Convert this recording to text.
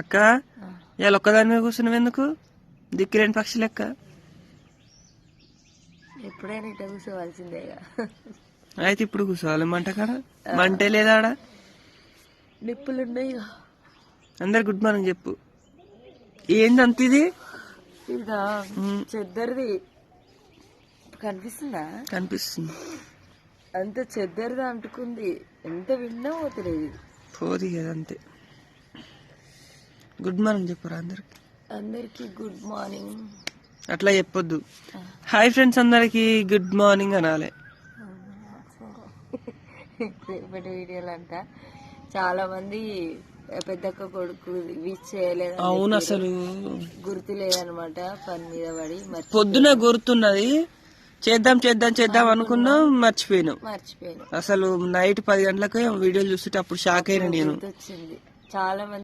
అక్క ఇవాళ ఒక్కదాని మీద కూర్చున్నావు ఎందుకు? దిక్కులేని పక్షి లెక్క. ఎప్పుడైనా ఇట్లా కూర్చోవలసిందేగా అయితే ఇప్పుడు కూర్చోవాలి మంట కాడ? మంటే లేదా ఆడ? నిప్పులు ఉన్నాయి అందరు గుడ్ మార్నింగ్ చెప్పు. ఏంది అంత ఇది? చెద్దరిది. కనిపిస్తుందా? కనిపిస్తుంది. అంత చెద్దరిది అంటుకుంది. ఎంత విన్నా పోతలేదు ఇది. పోది అంతే. గుడ్ మార్నింగ్ చెప్పురా అందరికి? అందరికి గుడ్ మార్నింగ్. అట్లా చెప్పొద్దు. హాయ్ ఫ్రెండ్స్ అందరికి గుడ్ మార్నింగ్ అనాలి. రేపటి వీడియోలు అంట. చాలా మంది పెద్దక్క కొడుకు విచ్ చేయలేదు అవును అసలు. గుర్తు లేదనమాట పని మీద పడి పొద్దున గుర్తున్నది. చేద్దాం చేద్దాం చేద్దాం అనుకున్నాం మర్చిపోయినాం. మర్చిపోయాను. అసలు నైట్ పది గంటలకు వీడియోలు చూస్తుంటే అప్పుడు షాక్ అయినా నేను. చాలా మంది